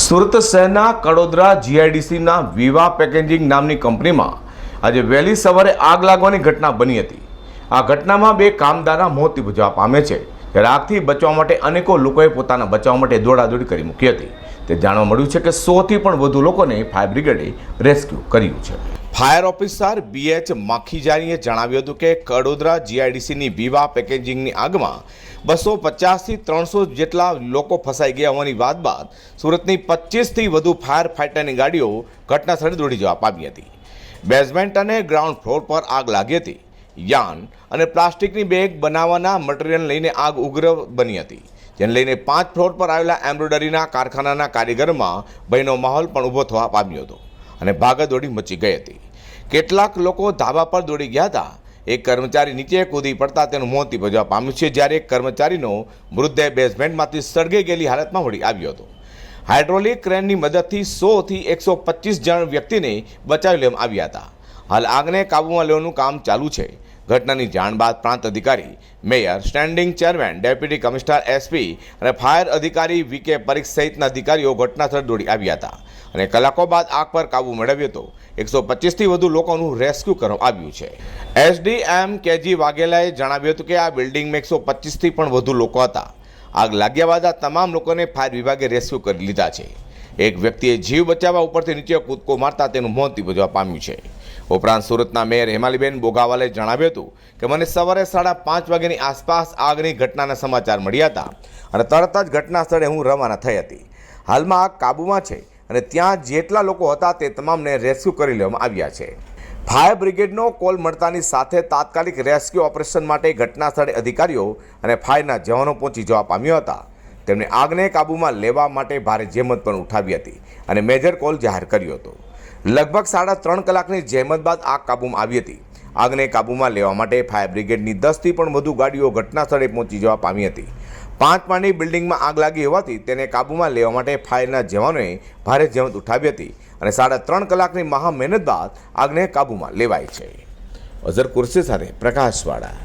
સુરત શહેરના કડોદરા જીઆઈડીસીના વિવા પેકેજિંગ નામની કંપનીમાં આજે વહેલી સવારે આગ લાગવાની ઘટના બની હતી. આ ઘટનામાં બે કામદારના મોત નિપજવા પામે છે. ત્યારે આગથી બચવા માટે અનેકો લોકોએ પોતાના બચાવ માટે દોડાદોડી કરી મૂકી હતી. તે જાણવા મળ્યું છે કે સોથી પણ વધુ લોકોને ફાયર બ્રિગેડે રેસ્ક્યુ કર્યું છે. ફાયર ઓફિસર બીએચ માખીજાનીએ જણાવ્યું હતું કે કડોદરા જીઆઈડીસીની વિવા પેકેજિંગની આગમાં બસો પચાસથી ત્રણસો જેટલા લોકો ફસાઈ ગયા હોવાની વાત બાદ સુરતની પચીસથી વધુ ફાયર ફાઇટરની ગાડીઓ ઘટનાસ્થળે દોડી જવા પામી હતી. બેઝમેન્ટ અને ગ્રાઉન્ડ ફ્લોર પર આગ લાગી હતી. યાન અને પ્લાસ્ટિકની બેગ બનાવવાના મટીરિયલ લઈને આગ ઉગ્ર બની હતી, જેને લઈને પાંચ ફ્લોર પર આવેલા એમ્બ્રોઇડરીના કારખાનાના કારીગરમાં ભયનો માહોલ પણ ઊભો થવા પામ્યો હતો અને ભાગદોડી મચી ગઈ હતી. કેટલાક લોકો ધાબા પર દોડી ગયા હતા. એક કર્મચારી નીચે કૂદી પડતા તેનું મોત નિપજવા પામ્યું છે, જ્યારે એક કર્મચારીનો મૃતદેહ બેઝમેન્ટમાંથી સળગી ગયેલી હાલતમાં મળી આવ્યો હતો. હાઇડ્રોલિક ક્રેનની મદદથી સોથી એકસો પચીસ જણ વ્યક્તિને બચાવી લેવામાં આવ્યા હતા. હાલ આગને કાબૂમાં લેવાનું કામ ચાલુ છે. ઘટનાની જાણ બાદ પ્રાંત અધિકારી, mayor, standing chairman, deputy commissioner SP અને ફાયર અધિકારી વી કે પરીખ સહિતના અધિકારીઓ ઘટનાસ્થળ દોડી આવ્યા હતા અને કલાકો બાદ આગ પર કાબૂ મેળવ્યો હતો. એકસો પચીસથી વધુ લોકોનું રેસ્ક્યુ કરવામાં આવ્યું છે. એસડીએમ કેજી વાઘેલાએ જણાવ્યું હતું કે આ બિલ્ડિંગમાં એકસો પચીસથી પણ વધુ લોકો હતા. આગ લાગ્યા બાદ આ તમામ લોકોને ફાયર વિભાગે રેસ્ક્યુ કરી લીધા છે. એક વ્યક્તિએ જીવ બચાવવા ઉપરથી નીચે કૂદકો મારતા તેનું મોત નિપજવા પામ્યું છે. ઉપરાંત સુરતના મેયર હેમાલીબેન બોગાવાલે જણાવ્યું હતું કે મને સવારે સાડા પાંચ વાગ્યાની આસપાસ આગની ઘટનાના સમાચાર મળ્યા હતા અને તરત જ ઘટના સ્થળે હું રવાના થઈ હતી. હાલમાં આગ કાબૂમાં છે અને ત્યાં જેટલા લોકો હતા તે તમામને રેસ્ક્યુ કરી લેવામાં આવ્યા છે. ફાયર બ્રિગેડનો કોલ મળતાની સાથે તાત્કાલિક રેસ્ક્યુ ઓપરેશન માટે ઘટના સ્થળે અધિકારીઓ અને ફાયરના જવાનો પહોંચી જવા પામ્યા હતા. તેમણે આગને કાબૂમાં લેવા માટે ભારે જહેમત પણ ઉઠાવી હતી અને મેજર કોલ જાહેર કર્યો હતો. લગભગ સાડા ત્રણ કલાકની જહેમત બાદ આગ કાબૂમાં આવી હતી. આગને કાબૂમાં લેવા માટે ફાયર બ્રિગેડની દસથી પણ વધુ ગાડીઓ ઘટના સ્થળે પહોંચી જવા પામી હતી. પાંચ માળની બિલ્ડિંગમાં આગ લાગી હોવાથી તેને કાબૂમાં લેવા માટે ફાયરના જવાનોએ ભારે જહેમત ઉઠાવી હતી અને સાડા ત્રણ કલાકની મહા મહેનત બાદ આગને કાબૂમાં લેવાઈ છે. અઝર કુર્સી સાથે પ્રકાશવાળા.